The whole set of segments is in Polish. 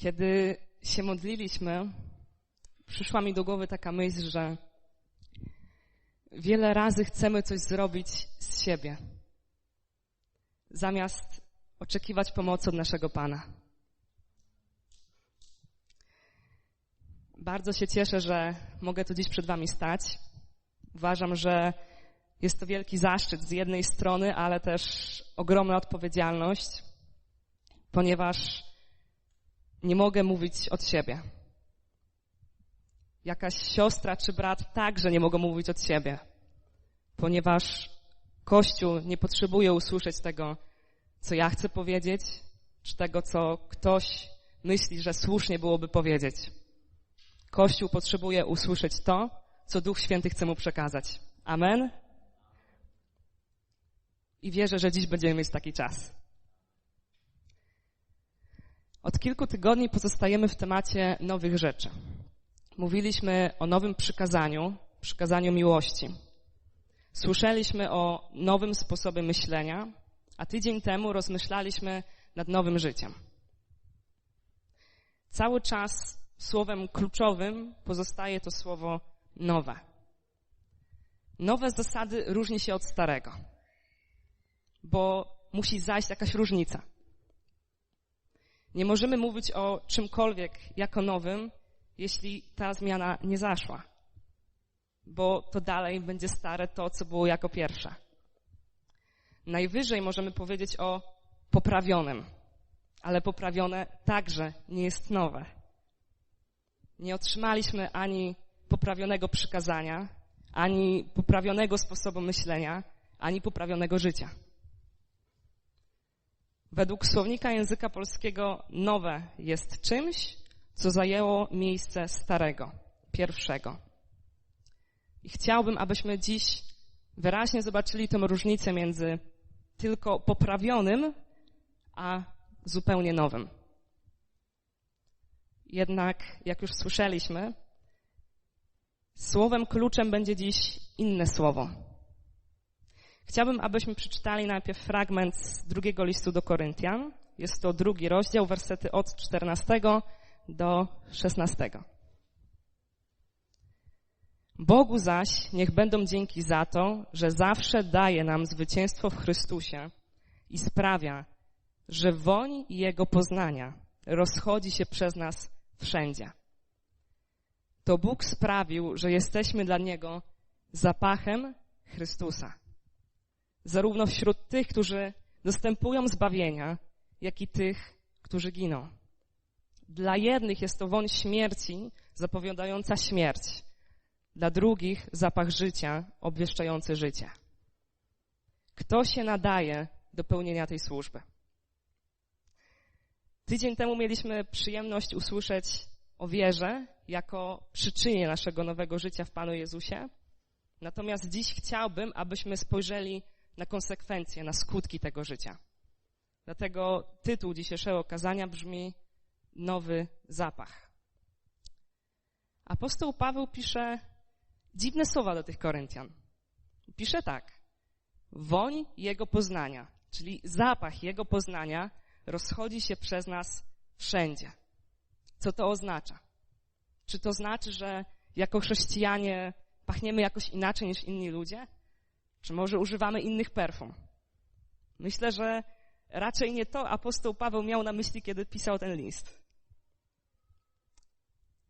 Kiedy się modliliśmy, przyszła mi do głowy taka myśl, że wiele razy chcemy coś zrobić z siebie, zamiast oczekiwać pomocy od naszego Pana. Bardzo się cieszę, że mogę tu dziś przed Wami stać. Uważam, że jest to wielki zaszczyt z jednej strony, ale też ogromna odpowiedzialność, ponieważ nie mogę mówić od siebie. Jakaś siostra czy brat także nie mogą mówić od siebie, ponieważ Kościół nie potrzebuje usłyszeć tego, co ja chcę powiedzieć, czy tego, co ktoś myśli, że słusznie byłoby powiedzieć. Kościół potrzebuje usłyszeć to, co Duch Święty chce mu przekazać. Amen? I wierzę, że dziś będziemy mieć taki czas. Od kilku tygodni pozostajemy w temacie nowych rzeczy. Mówiliśmy o nowym przykazaniu, przykazaniu miłości. Słyszeliśmy o nowym sposobie myślenia, a tydzień temu rozmyślaliśmy nad nowym życiem. Cały czas słowem kluczowym pozostaje to słowo nowe. Nowe zasady różni się od starego, bo musi zajść jakaś różnica. Nie możemy mówić o czymkolwiek jako nowym, jeśli ta zmiana nie zaszła, bo to dalej będzie stare to, co było jako pierwsze. Najwyżej możemy powiedzieć o poprawionym, ale poprawione także nie jest nowe. Nie otrzymaliśmy ani poprawionego przykazania, ani poprawionego sposobu myślenia, ani poprawionego życia. Według słownika języka polskiego nowe jest czymś, co zajęło miejsce starego, pierwszego. I chciałbym, abyśmy dziś wyraźnie zobaczyli tę różnicę między tylko poprawionym, a zupełnie nowym. Jednak, jak już słyszeliśmy, słowem kluczem będzie dziś inne słowo. Chciałbym, abyśmy przeczytali najpierw fragment z drugiego listu do Koryntian. Jest to drugi rozdział, wersety od 14 do 16. Bogu zaś niech będą dzięki za to, że zawsze daje nam zwycięstwo w Chrystusie i sprawia, że woń Jego poznania rozchodzi się przez nas wszędzie. To Bóg sprawił, że jesteśmy dla Niego zapachem Chrystusa. Zarówno wśród tych, którzy dostępują zbawienia, jak i tych, którzy giną. Dla jednych jest to woń śmierci, zapowiadająca śmierć. Dla drugich zapach życia, obwieszczający życie. Kto się nadaje do pełnienia tej służby? Tydzień temu mieliśmy przyjemność usłyszeć o wierze jako przyczynie naszego nowego życia w Panu Jezusie. Natomiast dziś chciałbym, abyśmy spojrzeli na konsekwencje, na skutki tego życia. Dlatego tytuł dzisiejszego kazania brzmi Nowy zapach. Apostoł Paweł pisze dziwne słowa do tych Koryntian. Pisze tak. Woń jego poznania, czyli zapach jego poznania rozchodzi się przez nas wszędzie. Co to oznacza? Czy to znaczy, że jako chrześcijanie pachniemy jakoś inaczej niż inni ludzie? Czy może używamy innych perfum? Myślę, że raczej nie to apostoł Paweł miał na myśli, kiedy pisał ten list.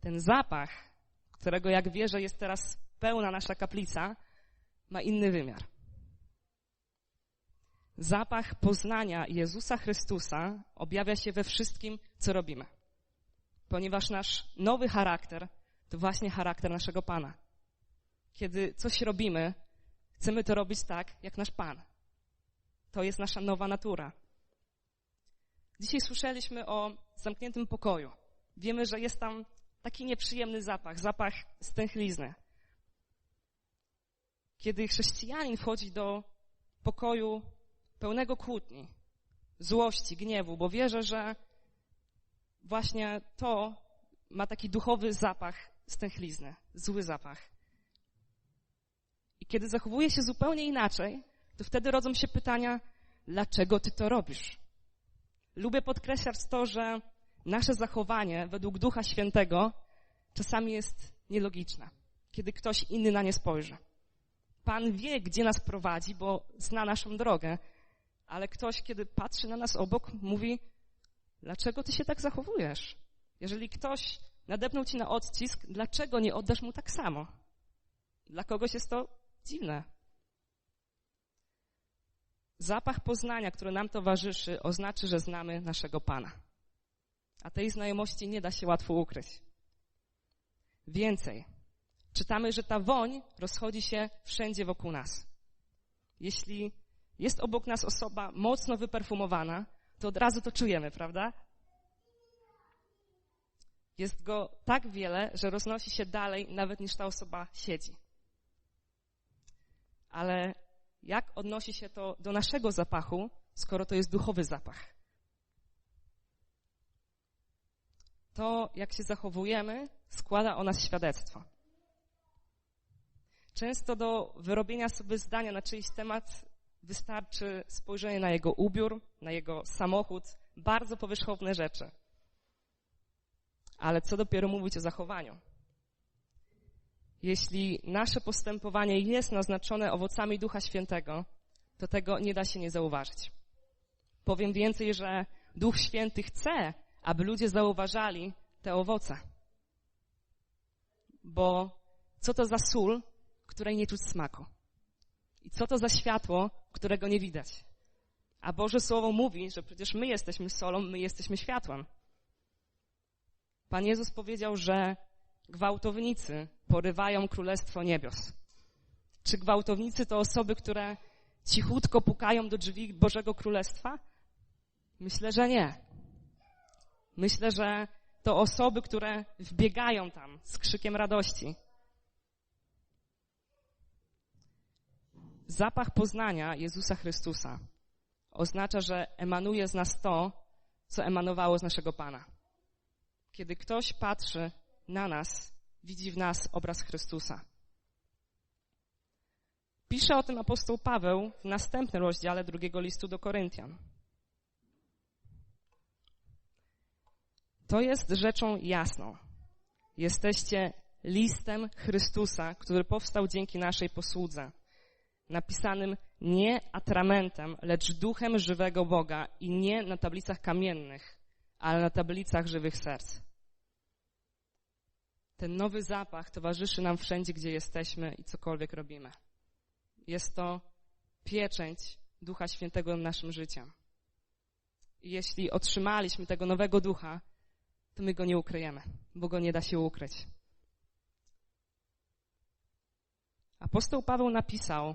Ten zapach, którego jak wierzę jest teraz pełna nasza kaplica, ma inny wymiar. Zapach poznania Jezusa Chrystusa objawia się we wszystkim, co robimy. Ponieważ nasz nowy charakter to właśnie charakter naszego Pana. Kiedy coś robimy, chcemy to robić tak, jak nasz Pan. To jest nasza nowa natura. Dzisiaj słyszeliśmy o zamkniętym pokoju. Wiemy, że jest tam taki nieprzyjemny zapach, zapach stęchlizny. Kiedy chrześcijanin wchodzi do pokoju pełnego kłótni, złości, gniewu, bo wierzę, że właśnie to ma taki duchowy zapach stęchlizny, zły zapach. Kiedy zachowuje się zupełnie inaczej, to wtedy rodzą się pytania, dlaczego ty to robisz? Lubię podkreślać to, że nasze zachowanie według Ducha Świętego czasami jest nielogiczne, kiedy ktoś inny na nie spojrzy. Pan wie, gdzie nas prowadzi, bo zna naszą drogę, ale ktoś, kiedy patrzy na nas obok, mówi, dlaczego ty się tak zachowujesz? Jeżeli ktoś nadepnął ci na odcisk, dlaczego nie oddasz mu tak samo? Dla kogoś jest to dziwne. Zapach poznania, który nam towarzyszy, oznacza, że znamy naszego Pana. A tej znajomości nie da się łatwo ukryć. Więcej, czytamy, że ta woń rozchodzi się wszędzie wokół nas. Jeśli jest obok nas osoba mocno wyperfumowana, to od razu to czujemy, prawda? Jest go tak wiele, że roznosi się dalej, nawet niż ta osoba siedzi. Ale jak odnosi się to do naszego zapachu, skoro to jest duchowy zapach? To, jak się zachowujemy, składa o nas świadectwo. Często do wyrobienia sobie zdania na czyjś temat wystarczy spojrzenie na jego ubiór, na jego samochód, bardzo powierzchowne rzeczy. Ale co dopiero mówić o zachowaniu? Jeśli nasze postępowanie jest naznaczone owocami Ducha Świętego, to tego nie da się nie zauważyć. Powiem więcej, że Duch Święty chce, aby ludzie zauważali te owoce. Bo co to za sól, której nie czuć smaku? I co to za światło, którego nie widać? A Boże Słowo mówi, że przecież my jesteśmy solą, my jesteśmy światłem. Pan Jezus powiedział, że gwałtownicy porywają królestwo niebios. Czy gwałtownicy to osoby, które cichutko pukają do drzwi Bożego Królestwa? Myślę, że nie. Myślę, że to osoby, które wbiegają tam z krzykiem radości. Zapach poznania Jezusa Chrystusa oznacza, że emanuje z nas to, co emanowało z naszego Pana. Kiedy ktoś patrzy na nas, widzi w nas obraz Chrystusa. Pisze o tym apostoł Paweł w następnym rozdziale drugiego listu do Koryntian. To jest rzeczą jasną. Jesteście listem Chrystusa, który powstał dzięki naszej posłudze, napisanym nie atramentem, lecz duchem żywego Boga i nie na tablicach kamiennych, ale na tablicach żywych serc. Ten nowy zapach towarzyszy nam wszędzie, gdzie jesteśmy i cokolwiek robimy. Jest to pieczęć Ducha Świętego naszym życiem. I jeśli otrzymaliśmy tego nowego ducha, to my go nie ukryjemy, bo go nie da się ukryć. Apostoł Paweł napisał,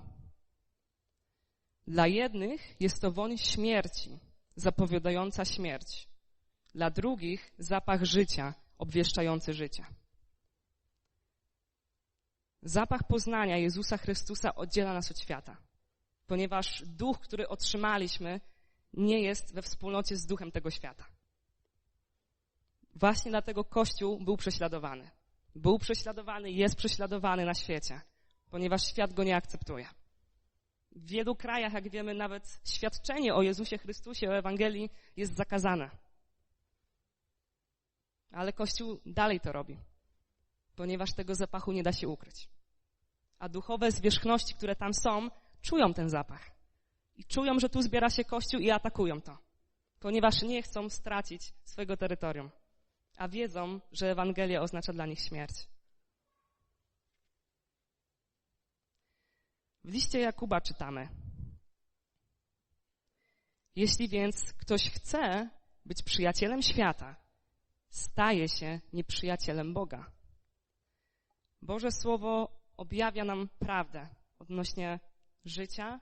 dla jednych jest to woń śmierci, zapowiadająca śmierć. Dla drugich zapach życia, obwieszczający życie. Zapach poznania Jezusa Chrystusa oddziela nas od świata, ponieważ duch, który otrzymaliśmy, nie jest we wspólnocie z duchem tego świata. Właśnie dlatego Kościół był prześladowany. Był prześladowany jest prześladowany na świecie, ponieważ świat go nie akceptuje. W wielu krajach, jak wiemy, nawet świadczenie o Jezusie Chrystusie, o Ewangelii jest zakazane. Ale Kościół dalej to robi, ponieważ tego zapachu nie da się ukryć. A duchowe zwierzchności, które tam są, czują ten zapach. I czują, że tu zbiera się Kościół i atakują to, ponieważ nie chcą stracić swojego terytorium, a wiedzą, że Ewangelia oznacza dla nich śmierć. W liście Jakuba czytamy: Jeśli więc ktoś chce być przyjacielem świata, staje się nieprzyjacielem Boga. Boże Słowo objawia nam prawdę odnośnie życia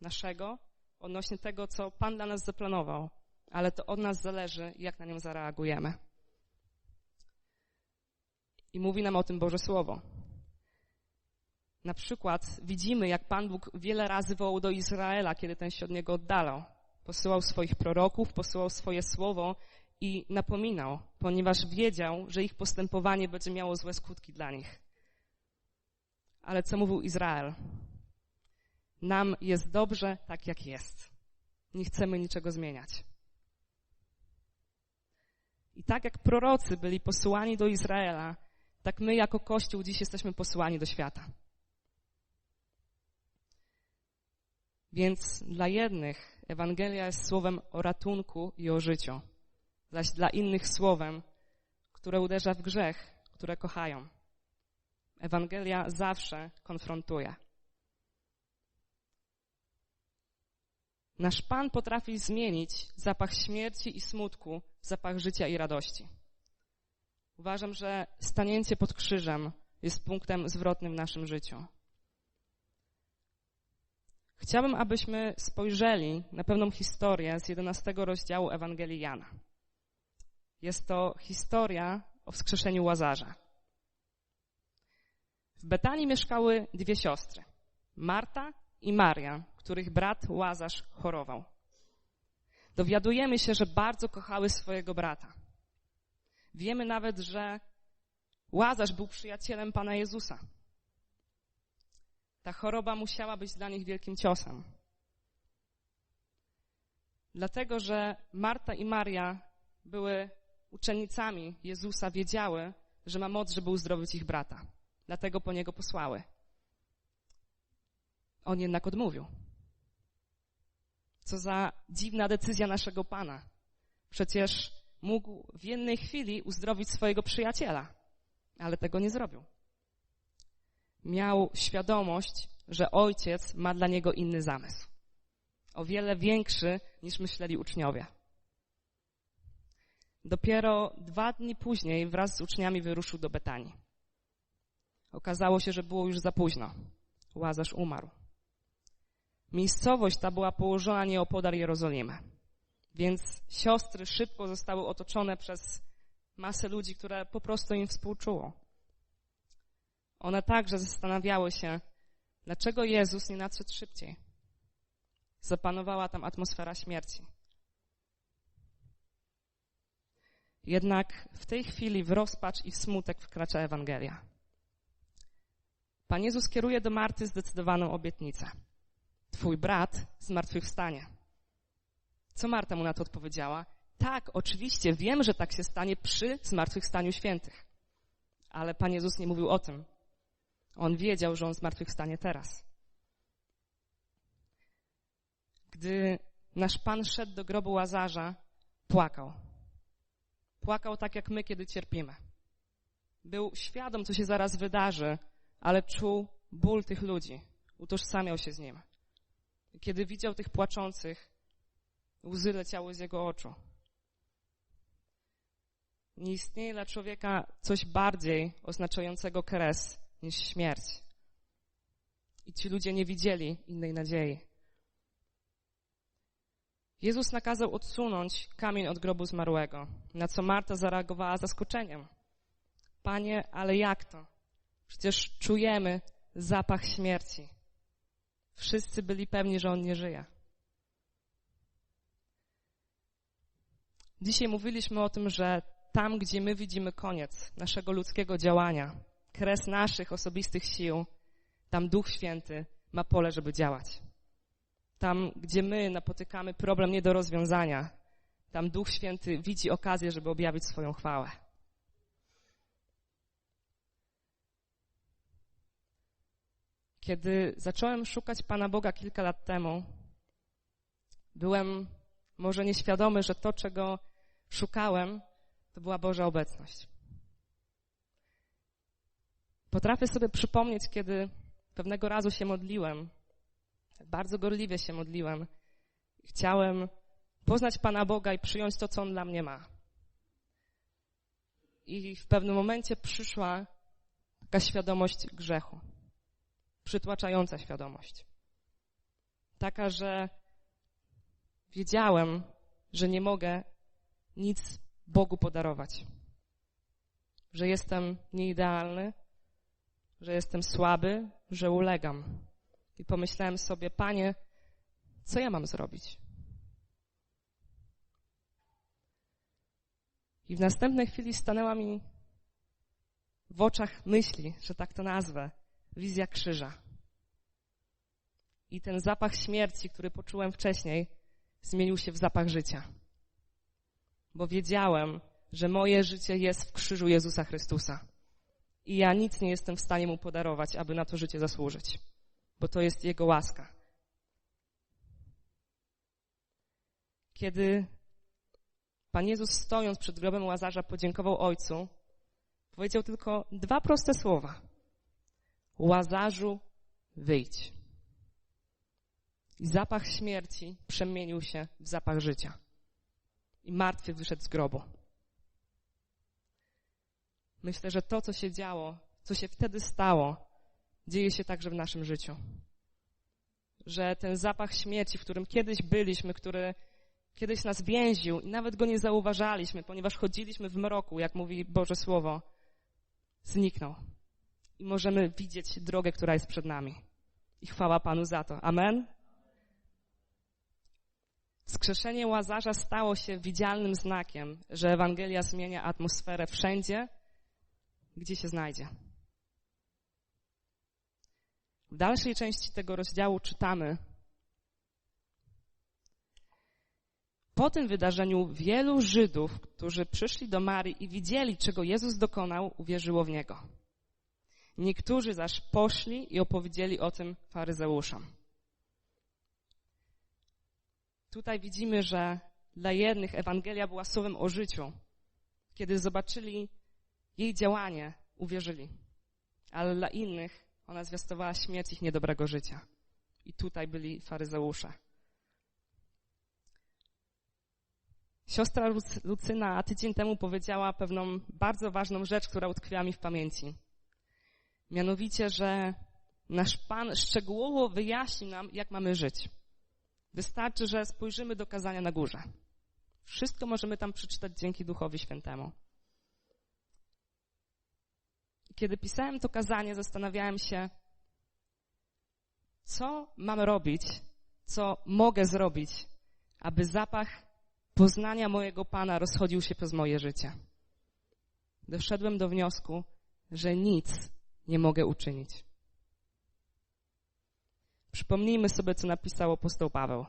naszego, odnośnie tego, co Pan dla nas zaplanował, ale to od nas zależy, jak na nią zareagujemy. I mówi nam o tym Boże Słowo. Na przykład widzimy, jak Pan Bóg wiele razy wołał do Izraela, kiedy ten się od niego oddalał. Posyłał swoich proroków, posyłał swoje słowo i napominał, ponieważ wiedział, że ich postępowanie będzie miało złe skutki dla nich. Ale co mówił Izrael? Nam jest dobrze tak, jak jest. Nie chcemy niczego zmieniać. I tak jak prorocy byli posyłani do Izraela, tak my jako Kościół dziś jesteśmy posyłani do świata. Więc dla jednych Ewangelia jest słowem o ratunku i o życiu, zaś dla innych słowem, które uderza w grzech, które kochają. Ewangelia zawsze konfrontuje. Nasz Pan potrafi zmienić zapach śmierci i smutku w zapach życia i radości. Uważam, że stanięcie pod krzyżem jest punktem zwrotnym w naszym życiu. Chciałbym, abyśmy spojrzeli na pewną historię z 11 rozdziału Ewangelii Jana. Jest to historia o wskrzeszeniu Łazarza. W Betanii mieszkały dwie siostry, Marta i Maria, których brat Łazarz chorował. Dowiadujemy się, że bardzo kochały swojego brata. Wiemy nawet, że Łazarz był przyjacielem Pana Jezusa. Ta choroba musiała być dla nich wielkim ciosem. Dlatego, że Marta i Maria były uczennicami Jezusa, wiedziały, że ma moc, żeby uzdrowić ich brata. Dlatego po niego posłały. On jednak odmówił. Co za dziwna decyzja naszego Pana. Przecież mógł w jednej chwili uzdrowić swojego przyjaciela, ale tego nie zrobił. Miał świadomość, że ojciec ma dla niego inny zamysł. O wiele większy niż myśleli uczniowie. Dopiero dwa dni później wraz z uczniami wyruszył do Betanii. Okazało się, że było już za późno. Łazarz umarł. Miejscowość ta była położona nieopodal Jerozolimy. Więc siostry szybko zostały otoczone przez masę ludzi, które po prostu im współczuło. One także zastanawiały się, dlaczego Jezus nie nadszedł szybciej. Zapanowała tam atmosfera śmierci. Jednak w tej chwili w rozpacz i w smutek wkracza Ewangelia. Pan Jezus kieruje do Marty zdecydowaną obietnicę. Twój brat zmartwychwstanie. Co Marta mu na to odpowiedziała? Tak, oczywiście, wiem, że tak się stanie przy zmartwychwstaniu świętych. Ale Pan Jezus nie mówił o tym. On wiedział, że on zmartwychwstanie teraz. Gdy nasz Pan szedł do grobu Łazarza, płakał. Płakał tak jak my, kiedy cierpimy. Był świadom, co się zaraz wydarzy, ale czuł ból tych ludzi. Utożsamiał się z nim. Kiedy widział tych płaczących, łzy leciały z jego oczu. Nie istnieje dla człowieka coś bardziej oznaczającego kres niż śmierć. I ci ludzie nie widzieli innej nadziei. Jezus nakazał odsunąć kamień od grobu zmarłego, na co Marta zareagowała zaskoczeniem. Panie, ale jak to? Przecież czujemy zapach śmierci. Wszyscy byli pewni, że on nie żyje. Dzisiaj mówiliśmy o tym, że tam, gdzie my widzimy koniec naszego ludzkiego działania, kres naszych osobistych sił, tam Duch Święty ma pole, żeby działać. Tam, gdzie my napotykamy problem nie do rozwiązania, tam Duch Święty widzi okazję, żeby objawić swoją chwałę. Kiedy zacząłem szukać Pana Boga kilka lat temu, byłem może nieświadomy, że to, czego szukałem, to była Boża obecność. Potrafię sobie przypomnieć, kiedy pewnego razu się modliłem, bardzo gorliwie się modliłem. Chciałem poznać Pana Boga i przyjąć to, co On dla mnie ma. I w pewnym momencie przyszła taka świadomość grzechu. Przytłaczająca świadomość. Taka, że wiedziałem, że nie mogę nic Bogu podarować. Że jestem nieidealny, że jestem słaby, że ulegam. I pomyślałem sobie, panie, co ja mam zrobić? I w następnej chwili stanęła mi w oczach myśli, że tak to nazwę, wizja krzyża. I ten zapach śmierci, który poczułem wcześniej, zmienił się w zapach życia. Bo wiedziałem, że moje życie jest w krzyżu Jezusa Chrystusa. I ja nic nie jestem w stanie Mu podarować, aby na to życie zasłużyć, bo to jest Jego łaska. Kiedy Pan Jezus stojąc przed grobem Łazarza podziękował Ojcu, powiedział tylko dwa proste słowa. Łazarzu, wyjdź. I zapach śmierci przemienił się w zapach życia. I martwy wyszedł z grobu. Myślę, że to, co się działo, co się wtedy stało, dzieje się także w naszym życiu. Że ten zapach śmierci, w którym kiedyś byliśmy, który kiedyś nas więził i nawet go nie zauważaliśmy, ponieważ chodziliśmy w mroku, jak mówi Boże Słowo, zniknął. I możemy widzieć drogę, która jest przed nami. I chwała Panu za to. Amen. Skrzeszenie Łazarza stało się widzialnym znakiem, że Ewangelia zmienia atmosferę wszędzie, gdzie się znajdzie. W dalszej części tego rozdziału czytamy, Po tym wydarzeniu wielu Żydów, którzy przyszli do Marii i widzieli, czego Jezus dokonał, uwierzyło w Niego. Niektórzy zaś poszli i opowiedzieli o tym faryzeuszom. Tutaj widzimy, że dla jednych Ewangelia była słowem o życiu. Kiedy zobaczyli jej działanie, uwierzyli. Ale dla innych ona zwiastowała śmierć ich niedobrego życia. I tutaj byli faryzeusze. Siostra Lucyna tydzień temu powiedziała pewną bardzo ważną rzecz, która utkwiła mi w pamięci. Mianowicie, że nasz Pan szczegółowo wyjaśni nam, jak mamy żyć. Wystarczy, że spojrzymy do kazania na górze. Wszystko możemy tam przeczytać dzięki Duchowi Świętemu. Kiedy pisałem to kazanie, zastanawiałem się, co mam robić, co mogę zrobić, aby zapach poznania mojego Pana rozchodził się przez moje życie. Doszedłem do wniosku, że nic nie mogę uczynić. Przypomnijmy sobie, co napisał apostoł Paweł.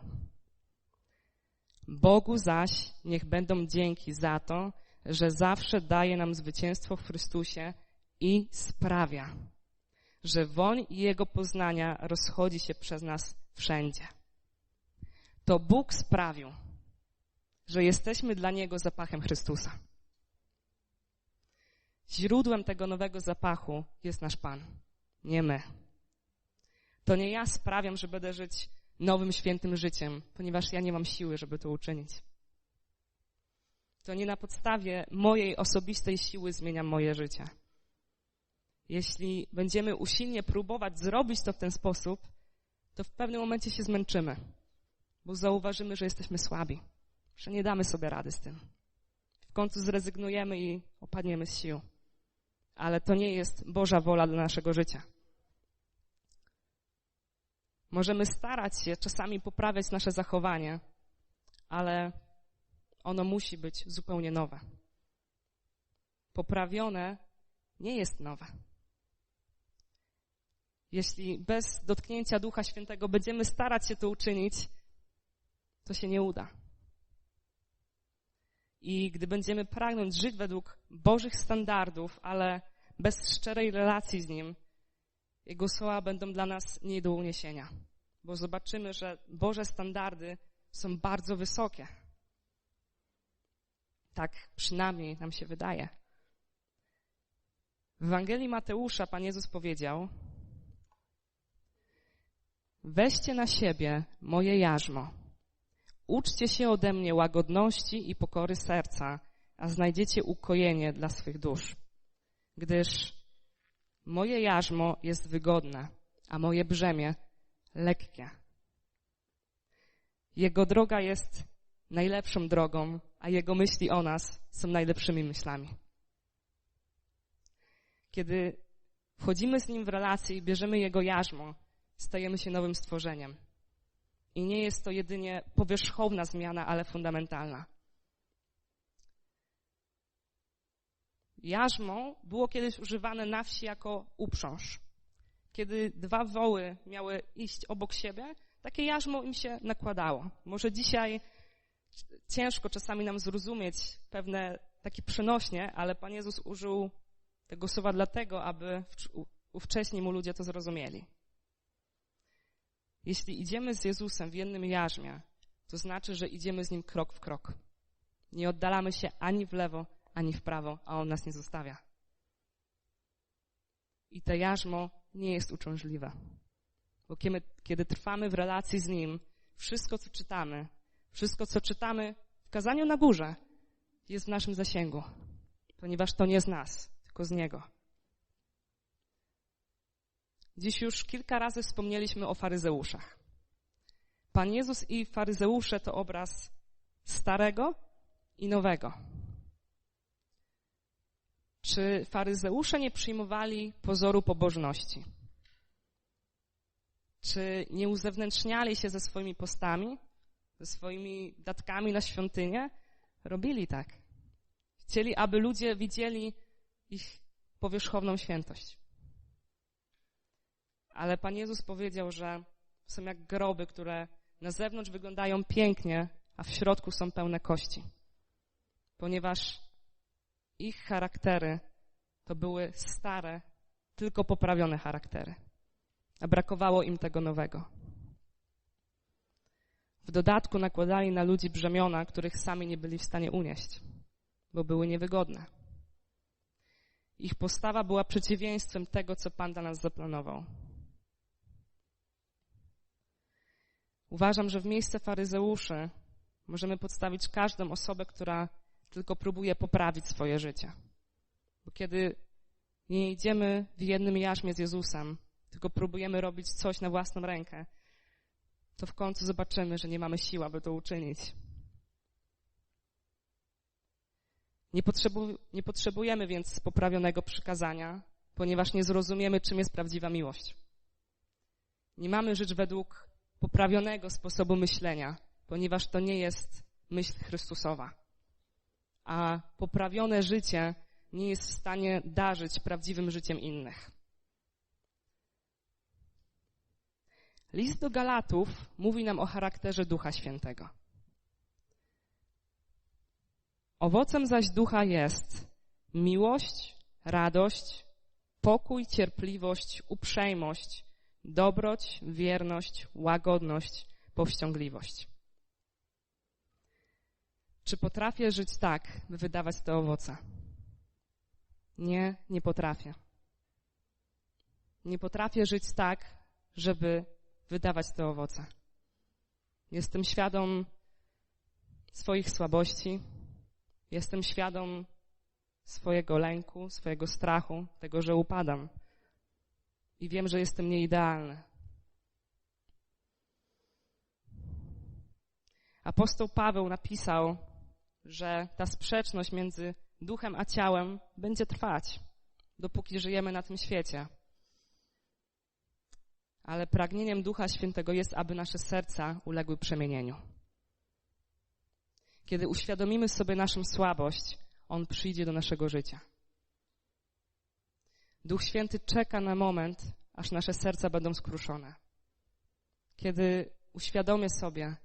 Bogu zaś niech będą dzięki za to, że zawsze daje nam zwycięstwo w Chrystusie i sprawia, że woń Jego poznania rozchodzi się przez nas wszędzie. To Bóg sprawił, że jesteśmy dla Niego zapachem Chrystusa. Źródłem tego nowego zapachu jest nasz Pan, nie my. To nie ja sprawiam, że będę żyć nowym, świętym życiem, ponieważ ja nie mam siły, żeby to uczynić. To nie na podstawie mojej osobistej siły zmieniam moje życie. Jeśli będziemy usilnie próbować zrobić to w ten sposób, to w pewnym momencie się zmęczymy, bo zauważymy, że jesteśmy słabi że nie damy sobie rady z tym. W końcu zrezygnujemy i opadniemy z sił. Ale to nie jest Boża wola dla naszego życia. Możemy starać się czasami poprawiać nasze zachowanie, ale ono musi być zupełnie nowe. Poprawione nie jest nowe. Jeśli bez dotknięcia Ducha Świętego będziemy starać się to uczynić, to się nie uda. I gdy będziemy pragnąć żyć według Bożych standardów, ale bez szczerej relacji z Nim, Jego słowa będą dla nas nie do uniesienia. Bo zobaczymy, że Boże standardy są bardzo wysokie. Tak przynajmniej nam się wydaje. W Ewangelii Mateusza Pan Jezus powiedział, weźcie na siebie moje jarzmo Uczcie się ode mnie łagodności i pokory serca, a znajdziecie ukojenie dla swych dusz. Gdyż moje jarzmo jest wygodne, a moje brzemię lekkie. Jego droga jest najlepszą drogą, a jego myśli o nas są najlepszymi myślami. Kiedy wchodzimy z nim w relację i bierzemy jego jarzmo, stajemy się nowym stworzeniem. I nie jest to jedynie powierzchowna zmiana, ale fundamentalna. Jarzmo było kiedyś używane na wsi jako uprząż. Kiedy dwa woły miały iść obok siebie, takie jarzmo im się nakładało. Może dzisiaj ciężko czasami nam zrozumieć pewne takie przenośnie, ale Pan Jezus użył tego słowa dlatego, aby ówcześni mu ludzie to zrozumieli. Jeśli idziemy z Jezusem w jednym jarzmie, to znaczy, że idziemy z Nim krok w krok. Nie oddalamy się ani w lewo, ani w prawo, a On nas nie zostawia. I to jarzmo nie jest uciążliwe. Bo kiedy, kiedy trwamy w relacji z Nim, wszystko, co czytamy, wszystko, co czytamy w kazaniu na górze, jest w naszym zasięgu, ponieważ to nie z nas, tylko z Niego. Dziś już kilka razy wspomnieliśmy o faryzeuszach. Pan Jezus i faryzeusze to obraz starego i nowego. Czy faryzeusze nie przyjmowali pozoru pobożności? Czy nie uzewnętrzniali się ze swoimi postami, ze swoimi datkami na świątynię? Robili tak. Chcieli, aby ludzie widzieli ich powierzchowną świętość. Ale Pan Jezus powiedział, że są jak groby, które na zewnątrz wyglądają pięknie, a w środku są pełne kości. Ponieważ ich charaktery to były stare, tylko poprawione charaktery. A brakowało im tego nowego. W dodatku nakładali na ludzi brzemiona, których sami nie byli w stanie unieść, bo były niewygodne. Ich postawa była przeciwieństwem tego, co Pan dla nas zaplanował. Uważam, że w miejsce faryzeuszy możemy podstawić każdą osobę, która tylko próbuje poprawić swoje życie. Bo kiedy nie idziemy w jednym jarzmie z Jezusem, tylko próbujemy robić coś na własną rękę, to w końcu zobaczymy, że nie mamy siły, aby to uczynić. Nie, potrzebu nie potrzebujemy więc poprawionego przykazania, ponieważ nie zrozumiemy, czym jest prawdziwa miłość. Nie mamy żyć według poprawionego sposobu myślenia, ponieważ to nie jest myśl Chrystusowa. A poprawione życie nie jest w stanie darzyć prawdziwym życiem innych. List do Galatów mówi nam o charakterze Ducha Świętego. Owocem zaś ducha jest miłość, radość, pokój, cierpliwość, uprzejmość, dobroć, wierność, łagodność, powściągliwość. Czy potrafię żyć tak, by wydawać te owoce? Nie, nie potrafię. Nie potrafię żyć tak, żeby wydawać te owoce. Jestem świadom swoich słabości, jestem świadom swojego lęku, swojego strachu, tego, że upadam i wiem, że jestem nieidealny. Apostoł Paweł napisał, że ta sprzeczność między duchem a ciałem będzie trwać, dopóki żyjemy na tym świecie. Ale pragnieniem Ducha Świętego jest, aby nasze serca uległy przemienieniu. Kiedy uświadomimy sobie naszą słabość, On przyjdzie do naszego życia. Duch Święty czeka na moment, aż nasze serca będą skruszone. Kiedy uświadomię sobie,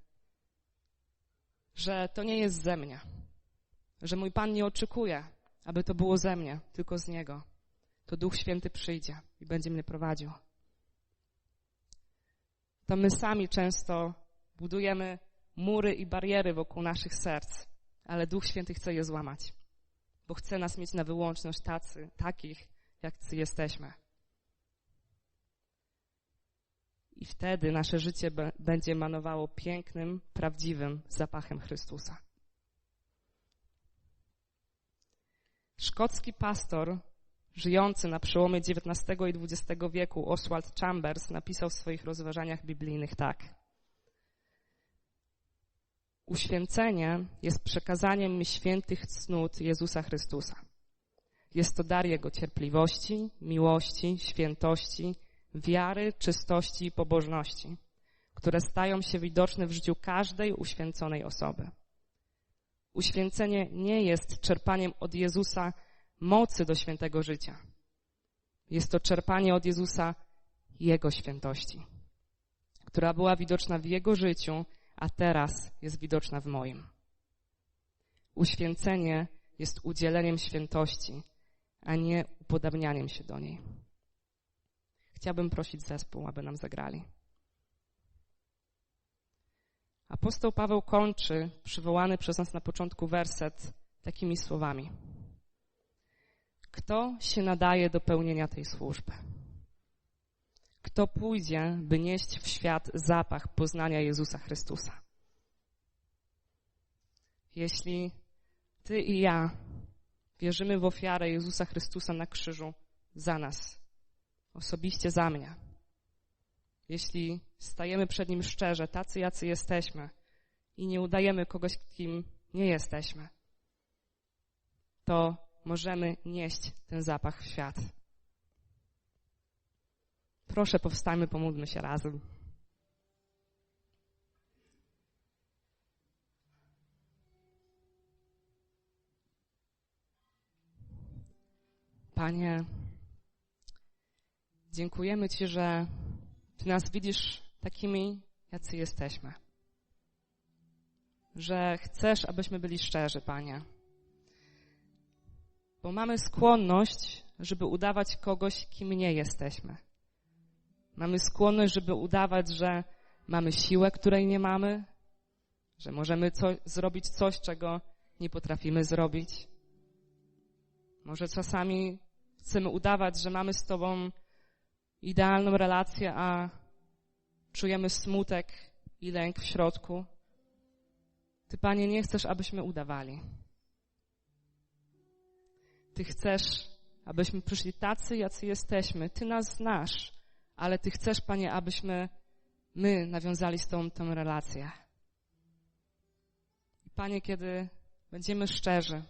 że to nie jest ze mnie, że mój Pan nie oczekuje, aby to było ze mnie, tylko z Niego, to Duch Święty przyjdzie i będzie mnie prowadził. To my sami często budujemy mury i bariery wokół naszych serc, ale Duch Święty chce je złamać, bo chce nas mieć na wyłączność tacy, takich, jak jesteśmy. I wtedy nasze życie będzie manowało pięknym, prawdziwym zapachem Chrystusa. Szkocki pastor, żyjący na przełomie XIX i XX wieku, Oswald Chambers, napisał w swoich rozważaniach biblijnych tak. Uświęcenie jest przekazaniem świętych cnót Jezusa Chrystusa. Jest to dar Jego cierpliwości, miłości, świętości, wiary, czystości i pobożności, które stają się widoczne w życiu każdej uświęconej osoby. Uświęcenie nie jest czerpaniem od Jezusa mocy do świętego życia. Jest to czerpanie od Jezusa Jego świętości, która była widoczna w Jego życiu, a teraz jest widoczna w moim. Uświęcenie jest udzieleniem świętości, a nie upodabnianiem się do niej. Chciałbym prosić zespół, aby nam zagrali. Apostoł Paweł kończy przywołany przez nas na początku werset takimi słowami. Kto się nadaje do pełnienia tej służby? Kto pójdzie, by nieść w świat zapach poznania Jezusa Chrystusa? Jeśli Ty i ja wierzymy w ofiarę Jezusa Chrystusa na krzyżu za nas, osobiście za mnie, jeśli stajemy przed Nim szczerze, tacy jacy jesteśmy i nie udajemy kogoś, kim nie jesteśmy, to możemy nieść ten zapach w świat. Proszę, powstajmy, pomódlmy się razem. Panie, dziękujemy Ci, że Ty nas widzisz takimi, jacy jesteśmy. Że chcesz, abyśmy byli szczerzy, Panie. Bo mamy skłonność, żeby udawać kogoś, kim nie jesteśmy. Mamy skłonność, żeby udawać, że mamy siłę, której nie mamy, że możemy zrobić coś, czego nie potrafimy zrobić. Może czasami chcemy udawać, że mamy z Tobą idealną relację, a czujemy smutek i lęk w środku. Ty, Panie, nie chcesz, abyśmy udawali. Ty chcesz, abyśmy przyszli tacy, jacy jesteśmy. Ty nas znasz, ale Ty chcesz, Panie, abyśmy my nawiązali z Tobą tę relację. I Panie, kiedy będziemy szczerzy,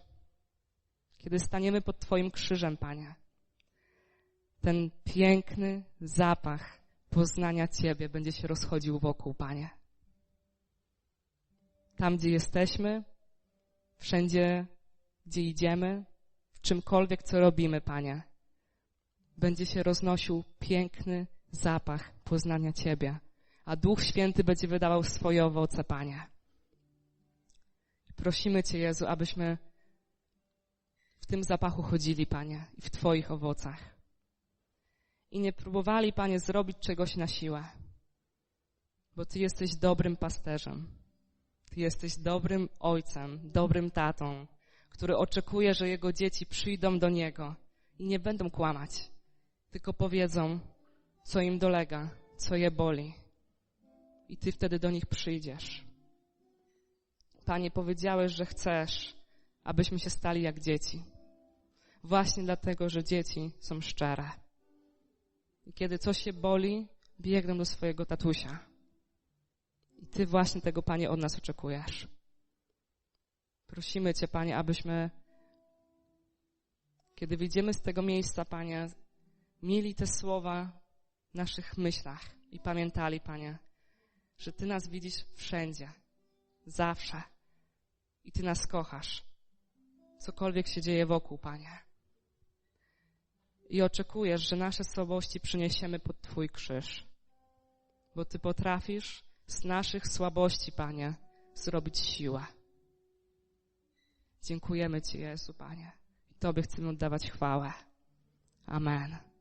kiedy staniemy pod Twoim krzyżem, Panie, ten piękny zapach poznania Ciebie będzie się rozchodził wokół, Panie. Tam, gdzie jesteśmy, wszędzie, gdzie idziemy, w czymkolwiek, co robimy, Panie, będzie się roznosił piękny zapach poznania Ciebie, a Duch Święty będzie wydawał swoje owoce, Panie. Prosimy Cię, Jezu, abyśmy w tym zapachu chodzili, Panie, i w Twoich owocach. I nie próbowali, Panie, zrobić czegoś na siłę, bo Ty jesteś dobrym pasterzem. Ty jesteś dobrym ojcem, dobrym tatą, który oczekuje, że jego dzieci przyjdą do Niego i nie będą kłamać, tylko powiedzą, co im dolega, co je boli. I Ty wtedy do nich przyjdziesz. Panie, powiedziałeś, że chcesz, abyśmy się stali jak dzieci. Właśnie dlatego, że dzieci są szczere. I kiedy coś się boli, biegną do swojego tatusia. I Ty właśnie tego, Panie, od nas oczekujesz. Prosimy Cię, Panie, abyśmy, kiedy wyjdziemy z tego miejsca, Panie, mieli te słowa w naszych myślach i pamiętali, Panie, że Ty nas widzisz wszędzie, zawsze i Ty nas kochasz. Cokolwiek się dzieje wokół, Panie. I oczekujesz, że nasze słabości przyniesiemy pod Twój krzyż. Bo Ty potrafisz z naszych słabości, Panie, zrobić siłę. Dziękujemy Ci, Jezu, Panie. Tobie chcemy oddawać chwałę. Amen.